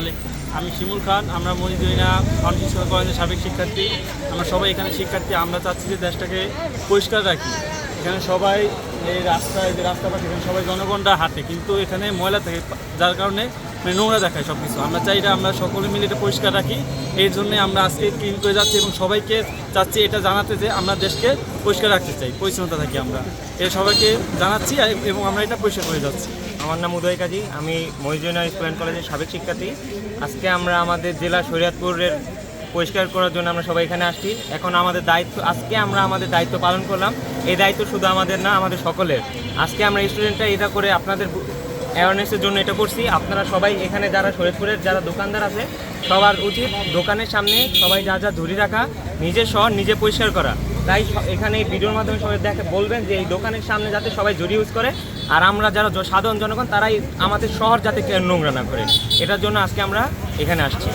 আলাইকুম। আমি শিমুল খান, আমরা মনিজুইনা ফাউন্ডেশন কলেজের সাবেক শিক্ষার্থী। আমরা সবাই এখানে শিক্ষার্থী, আমরা চাচ্ছি যে দেশটাকে পরিষ্কার রাখি। এখানে সবাই এই রাস্তায়, যে রাস্তা পাশে এখানে সবাই জনগণরা হাঁটে, কিন্তু এখানে ময়লা থাকে, যার কারণে মানে নোংরা দেখায় সব কিছু আমরা চাই এটা আমরা সকলে মিলে এটা পরিষ্কার রাখি। এই জন্য আমরা আজকে ক্লিন করে যাচ্ছি এবং সবাইকে চাচ্ছি এটা জানাতে যে আমরা দেশকে পরিষ্কার রাখতে চাই, পরিচ্ছন্নতা থাকি আমরা। এটা সবাইকে জানাচ্ছি এবং আমরা এটা পরিষ্কার করে যাচ্ছি। আমার নাম উদয় কাজী, আমি মহিজুনা স্টুডেন্ট কলেজের সাবেক শিক্ষার্থী। আজকে আমরা আমাদের জেলা শরীয়তপুরের পরিষ্কার করার জন্য আমরা সবাই এখানে আসছি। এখন আমাদের দায়িত্ব, আজকে আমরা আমাদের দায়িত্ব পালন করলাম। এই দায়িত্ব শুধু আমাদের না, আমাদের সকলের। আজকে আমরা স্টুডেন্টরা এটা করে আপনাদের অ্যাওয়ারনেসের জন্য এটা করছি। আপনারা সবাই এখানে যারা শরীয়তপুরের যারা দোকানদার আছে, সবার উচিত দোকানের সামনে সবাই যা যা ধরে রাখা, নিজের শহর নিজে পরিষ্কার করা। তাই এখানে এই ভিডিওর মাধ্যমে সবাই দেখে বলবেন যে এই দোকানের সামনে যাতে সবাই জড়ি ইউজ করে। আর আমরা যারা সাধারণ জনগণ, তারাই আমাদের শহর যাতে নোংরা না করে। এটার জন্য আজকে আমরা এখানে আসছি।